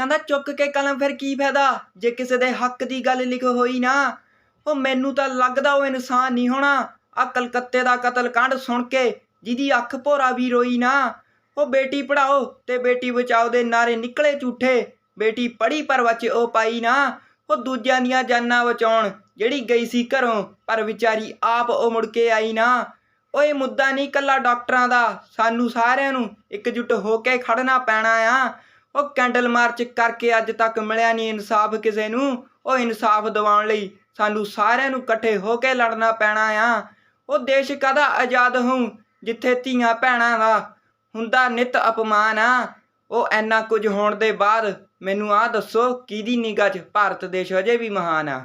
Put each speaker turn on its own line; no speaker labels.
ਕਹਿੰਦਾ ਚੁੱਕ ਕੇ ਕਲਮ ਫਿਰ ਕੀ ਫਾਇਦਾ? ਜੇ ਕਿਸੇ ਦੇ ਹੱਕ ਦੀ ਗੱਲ ਲਿਖ ਹੋਈ ਨਾ, ਉਹ ਮੈਨੂੰ ਤਾਂ ਲੱਗਦਾ ਉਹ ਇਨਸਾਨ ਨਹੀਂ ਹੋਣਾ। ਆ ਕਲਕੱਤੇ ਦਾ ਕਤਲ ਕਾਂਡ ਸੁਣ ਕੇ ਜਿਹਦੀ ਅੱਖ ਭੋਰਾ ਵੀ ਰੋਈ ਨਾ, ਉਹ ਬੇਟੀ ਪੜਾਓ ਤੇ ਬੇਟੀ ਬਚਾਓ ਦੇ ਨਾਰੇ ਨਿਕਲੇ ਝੂਠੇ। ਬੇਟੀ ਪੜੀ ਪਰ ਵਿੱਚ ਉਹ ਪਾਈ ਨਾ, ਉਹ ਦੂਜਿਆਂ ਦੀਆਂ ਜਾਨਾਂ ਬਚਾਉਣ, ਜਿਹੜੀ ਗਈ ਸੀ ਘਰੋਂ, ਪਰ ਵਿਚਾਰੀ ਆਪ ਉਹ ਮੁੜ ਕੇ ਆਈ ਨਾ। ਓਏ ਮੁੱਦਾ ਨਹੀਂ ਕੱਲਾ ਡਾਕਟਰਾਂ ਦਾ, ਸਾਨੂੰ ਸਾਰਿਆਂ ਨੂੰ ਇਕਜੁੱਟ ਹੋ ਕੇ ਖੜਨਾ ਪੈਣਾ ਆ। ਉਹ ਕੈਂਡਲ ਮਾਰਚ ਕਰਕੇ ਅੱਜ ਤੱਕ ਮਿਲਿਆ ਨਹੀਂ ਇਨਸਾਫ ਕਿਸੇ ਨੂੰ। ਉਹ ਇਨਸਾਫ ਦਿਵਾਉਣ ਲਈ ਸਾਨੂੰ ਸਾਰਿਆਂ ਨੂੰ ਇਕੱਠੇ ਹੋ ਕੇ ਲੜਨਾ ਪੈਣਾ ਆ। ਉਹ ਦੇਸ਼ ਕਦਾ ਆਜ਼ਾਦ ਹੋਊ, ਜਿੱਥੇ ਧੀਆਂ ਭੈਣਾਂ ਦਾ ਹੁੰਦਾ ਨਿਤ ਅਪਮਾਨ ਆ। ਉਹ ਐਨਾ ਕੁਝ ਹੋਣ ਦੇ ਬਾਅਦ ਮੈਨੂੰ ਆਹ ਦੱਸੋ, ਕਿਹਦੀ ਨਿਗਾਹ 'ਚ ਭਾਰਤ ਦੇਸ਼ ਅਜੇ ਵੀ ਮਹਾਨ ਆ?